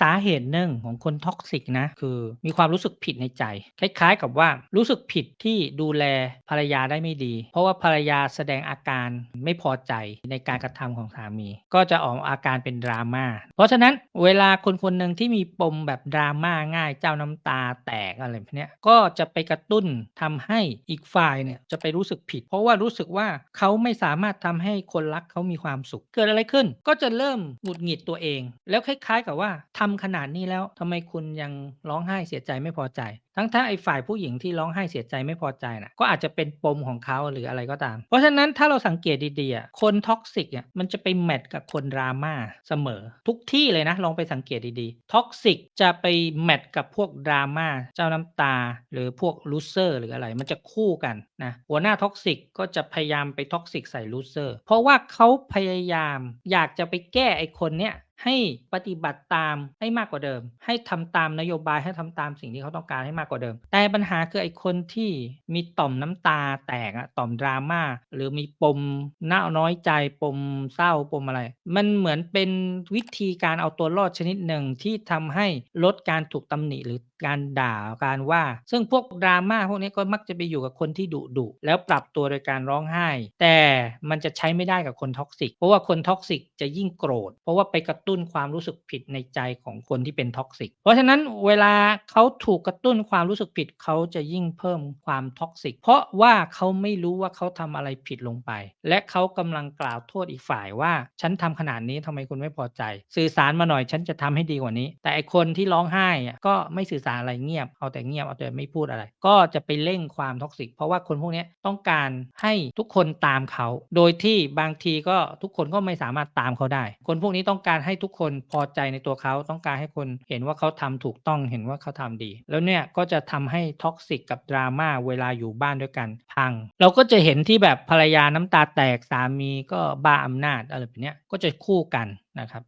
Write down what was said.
สาเหตุหนึ่งของคน toxic นะคือมีความรู้สึกผิดในใจ คล้ายๆ กับว่ารู้สึกผิดที่ดูแลภรรยาได้ไม่ดี เพราะว่าภรรยาแสดงอาการไม่พอใจในการกระทำของสามี ก็จะออกอาการเป็น drama เพราะฉะนั้นเวลาคนคนหนึ่งที่มีปมแบบ drama ง่ายเจ้าน้ำตาแตกอะไรพวกนี้ก็จะไปกระตุ้นทำให้อีกฝ่ายเนี่ยจะไปรู้สึกผิด เพราะว่ารู้สึกว่าเขาไม่สามารถทำให้คนรักเขามีความสุข เกิดอะไรขึ้น ก็จะเริ่มหงุดหงิดตัวเอง แล้วคล้าย ๆ กับว่าทำขนาดนี้แล้วทำไมคุณยังร้องไห้เสียใจไม่พอใจ ทั้งๆไอ้ฝ่ายผู้หญิงที่ร้องไห้เสียใจไม่พอใจน่ะก็อาจจะเป็นปมของเขาหรืออะไรก็ตาม เพราะฉะนั้นถ้าเราสังเกตดีๆอะคน toxic อะมันจะไปแมตช์กับคน drama เสมอ ทุกที่เลยนะลองไปสังเกตดีๆ toxic จะไปแมตช์กับพวก drama เจ้าน้ำตา หรือพวก loser หรืออะไรมันจะคู่กันนะหัวหน้า toxic ก็จะพยายามไป toxic ใส่ loser เพราะว่าเขาพยายามอยากจะไปแก้ไอ้คนเนี้ย ให้ปฏิบัติตามให้มากกว่าเดิม ให้ทำตามนโยบายให้ทำตามสิ่งที่เขาต้องการให้มากกว่าเดิม แต่ปัญหาคือไอ้คนที่มีต่อมน้ำตาแตกอะต่อม drama หรือมีปมน่าน้อยใจปมเศร้าปมอะไร มันเหมือนเป็นวิธีการเอาตัวรอดชนิดหนึ่งที่ทำให้ลดการถูกตำหนิหรือการด่าการว่า ซึ่งพวก drama พวกนี้ก็มักจะไปอยู่กับคนที่ดุๆแล้วปรับตัวโดยการร้องไห้ แต่มันจะใช้ไม่ได้กับคน toxic เพราะว่าคน toxic จะยิ่งโกรธ เพราะว่าไปกระตุ้นุ้นความรู้สึกผิดในใจของคนที่เป็น toxic เพราะฉะนั้นเวลาเขาถูกกระตุ้นความรู้สึกผิดเขาจะยิ่งเพิ่มความ toxic เพราะว่าเขาไม่รู้ว่าเขาทำอะไรผิดลงไป และเขากำลังกล่าวโทษอีกฝ่ายว่า ฉันทำขนาดนี้ทำไมคุณไม่พอใจ สื่อสารมาหน่อยฉันจะทำให้ดีกว่านี้ แต่ไอคนที่ร้องไห้ก็ไม่สื่อสารอะไรเงียบ เอาแต่เงียบเอาแต่ไม่พูดอะไร ก็จะไปเร่งความ toxic เพราะว่าคนพวกนี้ต้องการให้ทุกคนตามเขา โดยที่บางทีก็ทุกคนก็ไม่สามารถตามเขาได้ คนพวกนี้ต้องการให้ทุกคนพอใจในตัวเขาต้องการให้คนเห็นว่าเขาทำถูกต้องเห็นว่าเขาทำดี แล้วเนี่ยก็จะทำให้ท็อกซิกกับดราม่าเวลาอยู่บ้านด้วยกันพัง เราก็จะเห็นที่แบบภรรยาน้ำตาแตกสามีก็บ้าอำนาจอะไรแบบเนี้ยก็จะคู่กันนะครับ